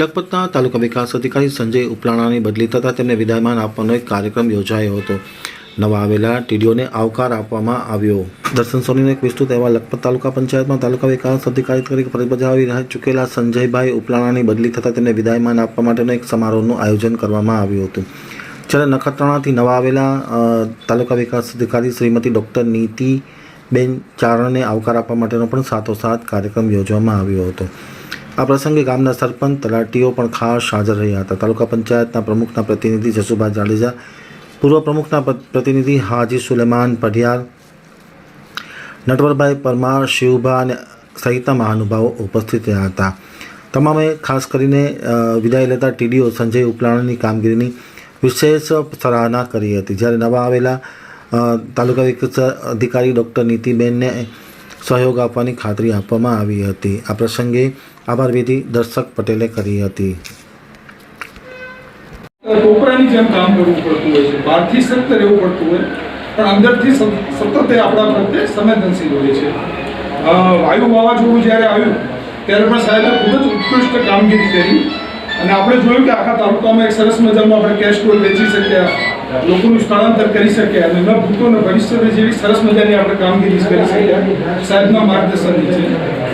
લખપતના તાલુકા વિકાસ અધિકારી સંજય ઉપલાણાની બદલી થતાં તેમને વિદાયમાન આપવાનો એક કાર્યક્રમ યોજાયો હતો. નવા આવેલા ટીડીઓને આવકાર આપવામાં આવ્યો. દર્શન સોનીનો એક વિસ્તૃત અહેવાલ લખપત તાલુકા પંચાયતમાં તાલુકા વિકાસ અધિકારી તરીકે ફરજ બજાવી રહ્યા ચૂકેલા સંજયભાઈ ઉપલાણાની બદલી થતાં તેમને વિદાયમાન આપવા માટેનો એક સમારોહનું આયોજન કરવામાં આવ્યું હતું. જ્યારે નખત્રાણાથી નવા આવેલા તાલુકા વિકાસ અધિકારી શ્રીમતી ડૉક્ટર નીતિબેન ચારણને આવકાર આપવા માટેનો પણ સાથોસાથ કાર્યક્રમ યોજવામાં આવ્યો હતો. આ પ્રસંગે ગામના સરપંચ, તલાટીઓ પણ ખાસ હાજર રહ્યા હતા. તાલુકા પંચાયતના પ્રમુખના પ્રતિનિધિ જસુભાઈ જાડેજા, પૂર્વ પ્રમુખના પ્રતિનિધિ હાજી સુલેમાન પઢિયાર, નટવરભાઈ પરમાર, શિવભા અને સહિતના મહાનુભાવો ઉપસ્થિત રહ્યા હતા. તમામે ખાસ કરીને વિદાય લેતા ટીડીઓ સંજય ઉપલાણાની કામગીરીની વિશેષ સરાહના કરી હતી. જ્યારે નવા આવેલા તાલુકા વિકાસ અધિકારી ડૉક્ટર નીતિબેનને સહયોગ આપવાની ખાતરી આપવામાં આવી હતી. આ પ્રસંગે આભાર વિધિ દર્શક પટેલે કરી હતી. કોપરાની જેમ કામ કરવું પડતું હોય છે. બહારથી સતત રહેવું પડતું હોય. પણ અંદરથી સતત આપણા પ્રત્યે સંવેદનશીલ હોય છે. વાયુ વાવાઝોડું જ્યારે આવ્યું, ત્યારે પણ સાહેબે ખૂબ જ ઉત્કૃષ્ટ કામગીરી કરી. અને આપણે જોયું કે આખા તાલુકામાં એક સરસ મજાનું આપણે કેશ ફ્લો વેચી શક્યા. લોકોનું સ્થળાંતર કરી શક્યા અને ન ભૂતો ને ભવિષ્યની જેવી સરસ મજાની આપણે કામગીરી કરી શક્યા સાહેબના માર્ગદર્શન નીચે.